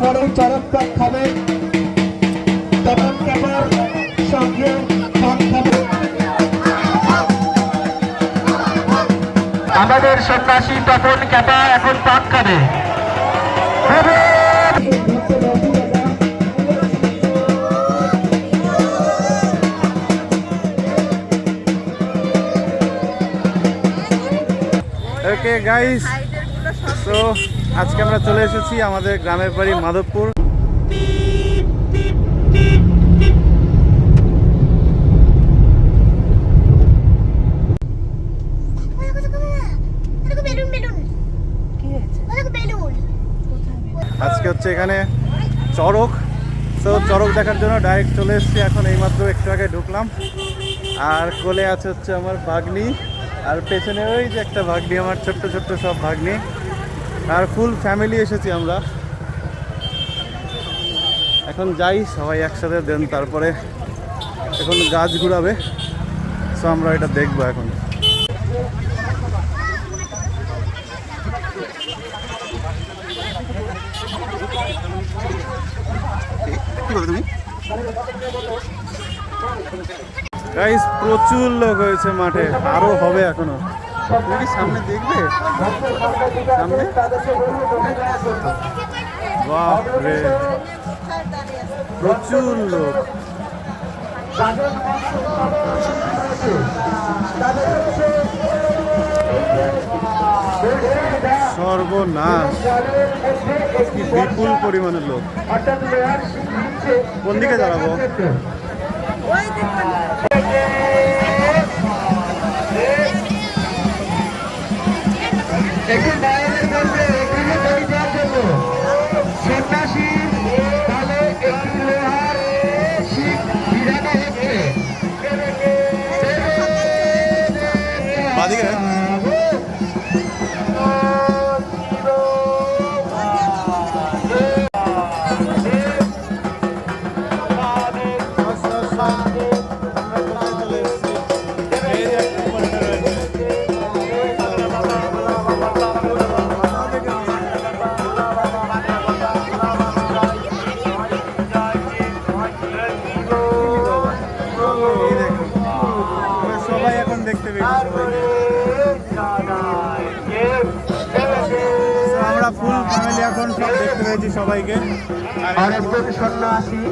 পরে চরক খাবে। তখন কেবল সঙ্গে পান খাবে। আমাদের সন্ন্যাসী তপন ক্যাপা এখন পাক খাবে। ওকে গাইস তো আজকে আমরা চলে এসেছি আমাদের গ্রামের বাড়ি মাধবপুর। আজকে হচ্ছে এখানে চড়ক। তো চড়ক দেখার জন্য ডাইরেক্ট চলে এসেছি, এখন এইমাত্র একটু আগে ঢুকলাম। আর কোলে আছে হচ্ছে আমার ভাগ্নি। আর পেছনে ওই যে একটা ভাগ্নি, আমার ছোট্ট ছোট্ট সব ভাগ্নি। আর ফুল ফ্যামিলি এসেছি আমরা। এখন যাই, সবাই একসাথে দেন, তারপরে এখন গাছ ঘুরাবে। সো আমরা এটা দেখব এখন। প্রচুর লোক হয়েছে মাঠে, আরও হবে এখনও। তুমি সামনে দেখবে? সামনে? বাপ রে প্রচুর লোক। সর্বনাশ। কি বিপুল পরিমাণের লোক। কোন দিকে দাঁড়াবো? একটু বাইরের মধ্যে সবাইকে আর আরেকজন সন্ন্যাসী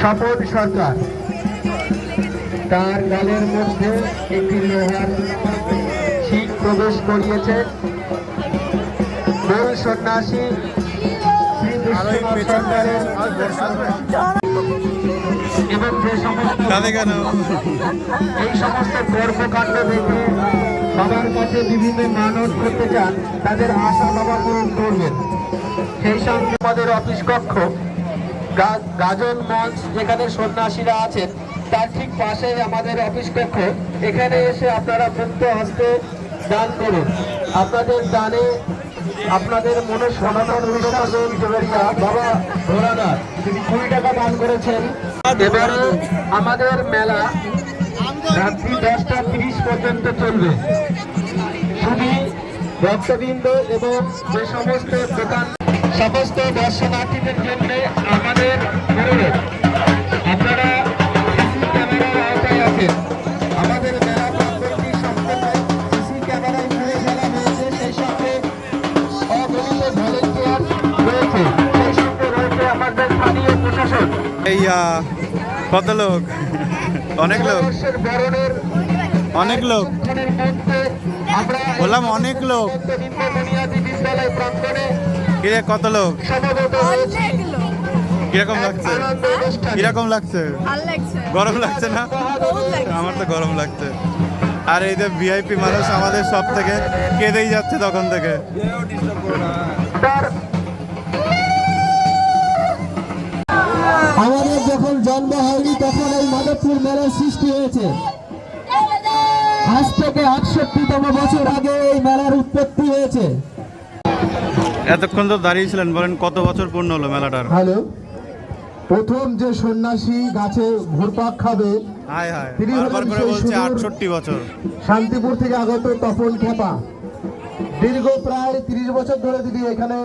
স্বপন সরকার। তার গালের মধ্যে একটি লোহার শিখ প্রবেশ করিয়েছে। মূল সন্ন্যাসী এবং যে সমস্ত এই সমস্ত কর্মকাণ্ড দেখে সবার কাছে বিভিন্ন মানত করতে চান তাদের আশা বাবা পূরণ করবেন। সেই সঙ্গে আমাদের অফিস কক্ষ গাজন মঞ্চ যেখানে সন্ন্যাসীরা আছেন, তার ঠিক পাশে আমাদের অফিস কক্ষ। এখানে এসে আপনারা মুক্ত হস্তে দান করুন। আপনাদের দানে আপনাদের মনে সনাতন অনুশাসন বাবা, ভোলানাথ, তিনি কুড়ি টাকা দান করেছেন। এবারে আমাদের মেলা রাত্রি দশটা তিরিশ পর্যন্ত চলবে। শুধু ভক্তবৃন্দ এবং যে সমস্ত দোকান সমস্ত দর্শনার্থীদের জন্য আমাদের অনুরোধ। আপনারা সিসি ক্যামেরার আওতায় আছেন। আমাদের মেলা প্রাঙ্গণটি সম্পূর্ণ সিসি ক্যামেরায় ঘিরে ফেলা হয়েছে সেই সঙ্গে অগণিত ভলেন্টিয়ার রয়েছে। সেই সঙ্গে রয়েছে আমাদের স্থানীয় প্রশাসন এই কত লোক? অনেক লোক। অনেক লোক। বললাম অনেক লোক। বিদ্যালয় প্রাঙ্গণে কিরে, কত লোক? কীরকম লাগছে? কীরকম লাগছে? গরম লাগছে না? আমার তো গরম লাগছে। আর এই যে ভিআইপি মানুষ আমাদের সব থেকে কেঁদেই যাচ্ছে তখন থেকে। আমাদের যখন জন্ম হয়নি, তখন এই মাধবপুর মেলার সৃষ্টি হয়েছে। আজ থেকে আটষট্টিতম বছর আগে এই মেলার উৎপত্তি হয়েছে। এতক্ষণ তো দাঁড়িয়েছিলেন বলেন কত বছর পূর্ণ হলো মেলাটার? হ্যালো। প্রথম যে সন্ন্যাসী গাছে ঘুরপাক খাবে হায় হায় বারবার করে বলছে সুদূর- আটষট্টি বছর। শান্তিপুর থেকে আগত তপন খেপা। দীর্ঘ প্রায় তিরিশ বছর ধরে দিদি এখানে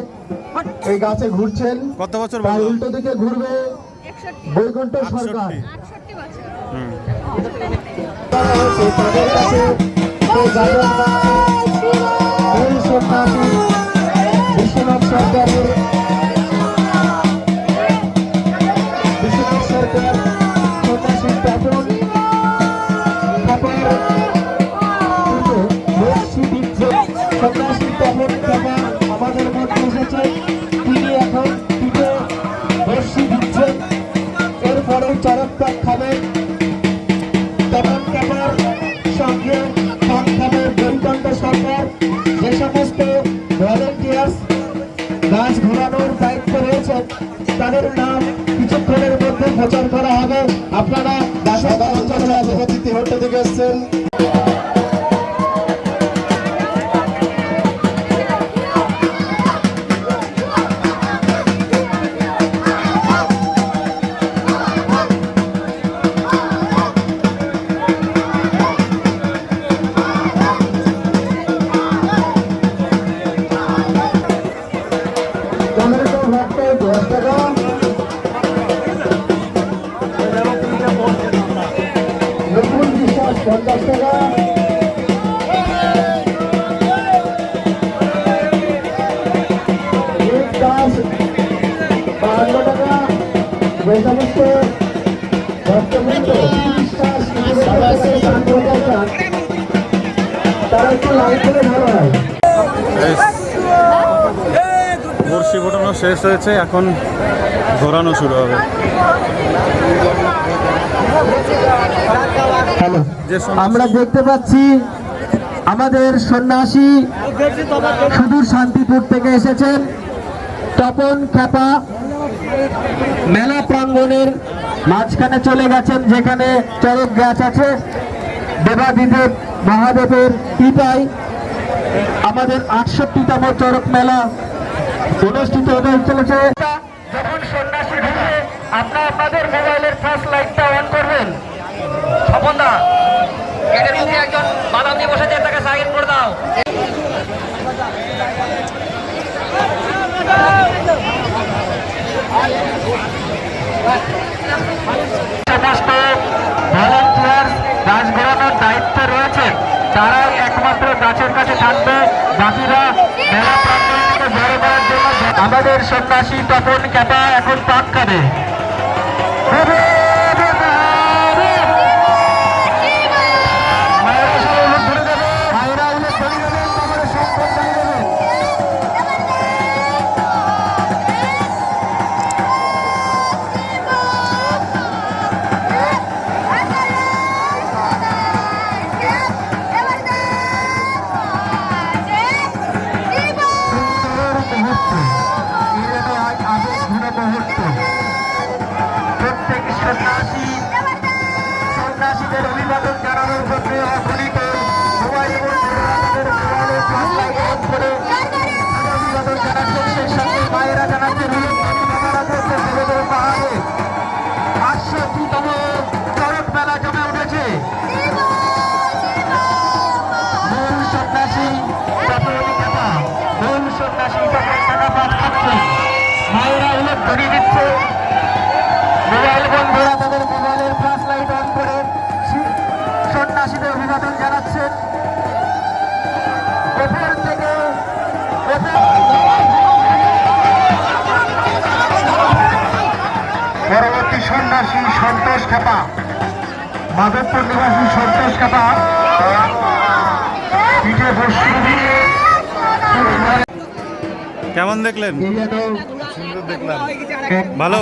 এই গাছে ঘুরছেন। কত বছর তার উল্টো দিকে ঘুরবে বৈকুণ্ঠ সরকার। বছর। তাদের কাছে। সরকারের বিশ্বনাথ সরকার তাদের নাম কিছুক্ষণের মধ্যে প্রচার করা হবে। আপনারা অধিপতি হতে থেকে এসছেন। বর্ষি ফোটানো শেষ হয়েছে এখন ঘোরানো শুরু হবে। আমরা দেখতে পাচ্ছি আমাদের সন্ন্যাসী সুদূর শান্তিপুর থেকে এসেছেন। তপন খ্যাপা মেলা প্রাঙ্গণের মাঝখানে চলে গেছেন যেখানে চরক গাছ আছে। দেবাদিদেব মহাদেবের কৃপায় আমাদের আটষট্টিতম চরক মেলা অনুষ্ঠিত হতে চলেছে। যখন সন্ন্যাসী ঢুকে আপনারা আপনাদের মোবাইলের ফ্ল্যাশ লাইটটা অন করবেন। স্বপনদা গেটের একজন বাদাম নিয়ে বসেছে, তাকে সাইন করে দাও সমস্ত ভলান্টিয়ার গাছ ঘোরানোর দায়িত্ব রয়েছে তারাই একমাত্র গাছের কাছে থাকবে বাকিরা মেলা প্রাঙ্গণকে জড়ো করার জন্য। আমাদের সন্ন্যাসী তপন ক্যাপা এখন পাক খাবে। সন্ন্যাসী সন্ন্যাসীদের অভিবাদন জানানোর জন্য অগণিত সবাই করে অভিবাদন জানাচ্ছেন সেই সঙ্গে মায়েরা দেবেদের পাহাড়ে পাঁচশো চরক পরবর্তী সন্ন্যাসী সন্তোষ খেপা। মাধবপুর নিবাসী সন্তোষ খেপা। পিঠে কেমন দেখলেন? সুন্দর দেখলাম ভালো?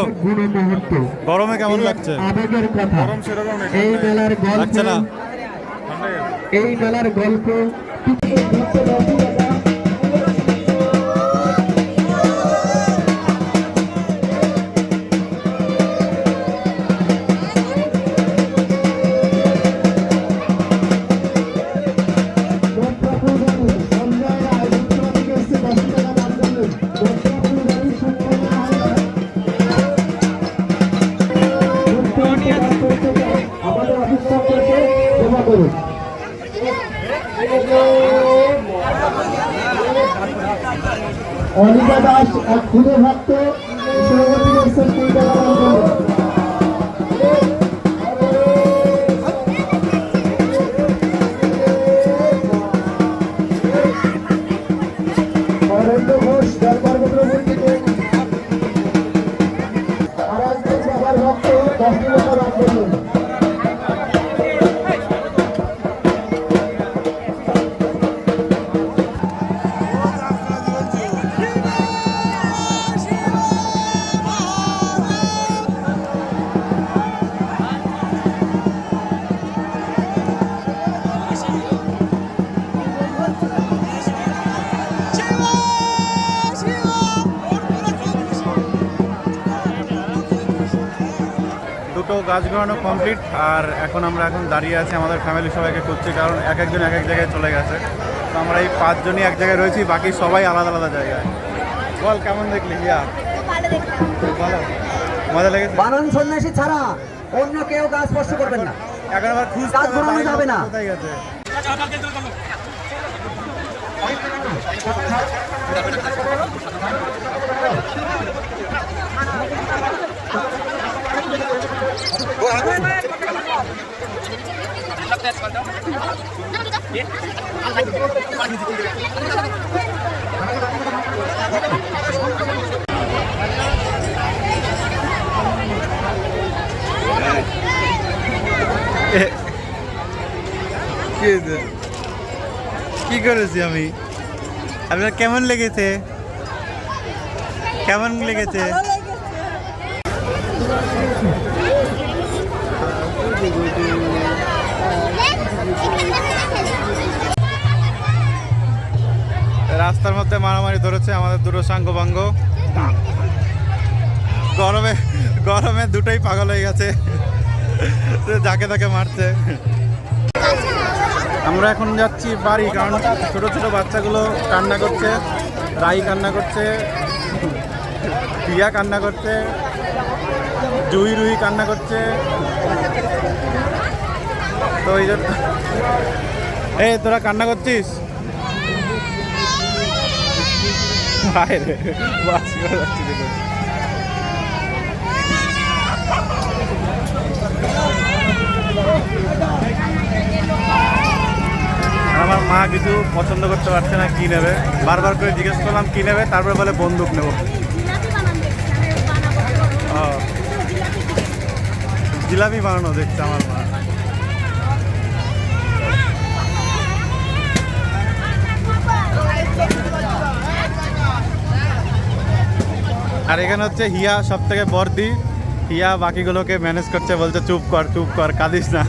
গরমে কেমন লাগছে? আবেগের কথা এই মেলার গল্প না? এই মেলার গল্প করুন অনিতা দাস এক ক্ষুদে ভক্ত সভাপতি দুটো গাছ ঘোরানো কমপ্লিট আর এখন আমরা এখন দাঁড়িয়ে আছি আমাদের ফ্যামিলি সবাইকে খুঁজছি কারণ এক একজন এক এক জায়গায় চলে গেছে। তো আমরা এই পাঁচজনই এক জায়গায় রয়েছি বাকি সবাই আলাদা আলাদা জায়গায়। বল কেমন দেখলি? ইয়া। ভালো মজা লেগেছে? বানান সন্ন্যাসী ছাড়া অন্য কেউ গাছ স্পর্শ করবেন না। এখন আবার খুঁজতে গাছ হবে, ঘোরানো যাবে না। কোথায় গেছে? কি হয়েছে? কি করেছি আমি? আপনার কেমন লেগেছে? কেমন লেগেছে? রাস্তার মধ্যে মারামারি ধরেছে আমাদের দুটো সাঙ্গ বাঙ্গ গরমে গরমে দুটোই পাগল হয়ে গেছে। যাকে তাকে মারছে। আমরা এখন যাচ্ছি বাড়ি, কারণ ছোট ছোট বাচ্চাগুলো কান্না করছে, রাই কান্না করছে প্রিয়া কান্না করছে, জুই রুই কান্না করছে। তো এই জন্য এই, তোরা কান্না করছিস? আমার মা কিছু পছন্দ করতে পারছে না কি নেবে? বারবার করে জিজ্ঞেস করলাম কি নেবে? তারপরে বলে বন্দুক নেব। ও। জিলাপি বানানো দেখছে আমার মা। আর এখানে হচ্ছে হিয়া সব থেকে বর্দি হিয়া বাকিগুলোকে ম্যানেজ করছে বলছে চুপ কর চুপ কর কাঁদিস না